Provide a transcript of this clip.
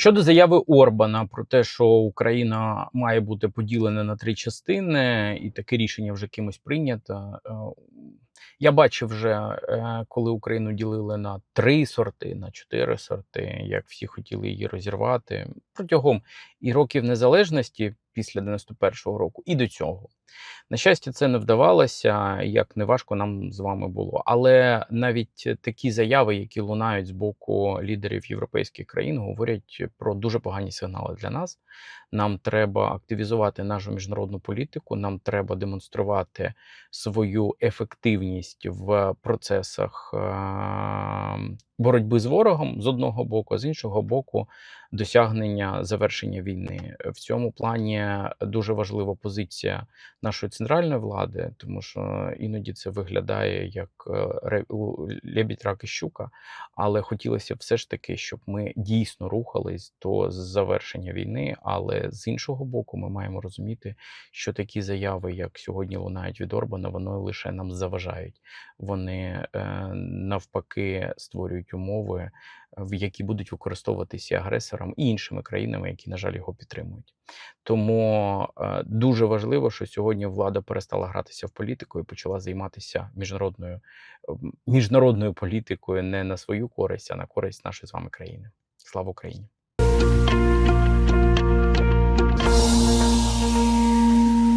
Щодо заяви Орбана про те, що Україна має бути поділена на три частини, і таке рішення вже кимось прийнято. е, Я бачив вже, е, коли Україну ділили на три сорти, на чотири сорти, як всі хотіли її розірвати протягом і років незалежності після 91-го року, і до цього. На щастя, це не вдавалося, як не важко нам з вами було. Але навіть такі заяви, які лунають з боку лідерів європейських країн, говорять про дуже погані сигнали для нас. Нам треба активізувати нашу міжнародну політику. Нам треба демонструвати свою ефективність в процесах е, боротьби з ворогом з одного боку, а з іншого боку, досягнення завершення війни. В цьому плані дуже важлива позиція нашої центральної влади, тому що іноді це виглядає як е, лебідь, рак і щука. Але хотілося все ж таки, щоб ми дійсно рухались до завершення війни. Але з іншого боку, ми маємо розуміти, що такі заяви, як сьогодні лунають від Орбана, вони лише нам заважають. Вони е, навпаки створюють умови, в які будуть використовуватися агресором і іншими країнами, які, на жаль, його підтримують. Тому е, дуже важливо, що сьогодні влада перестала гратися в політику і почала займатися міжнародною, міжнародною політикою не на свою користь, а на користь нашої з вами країни. Слава Україні!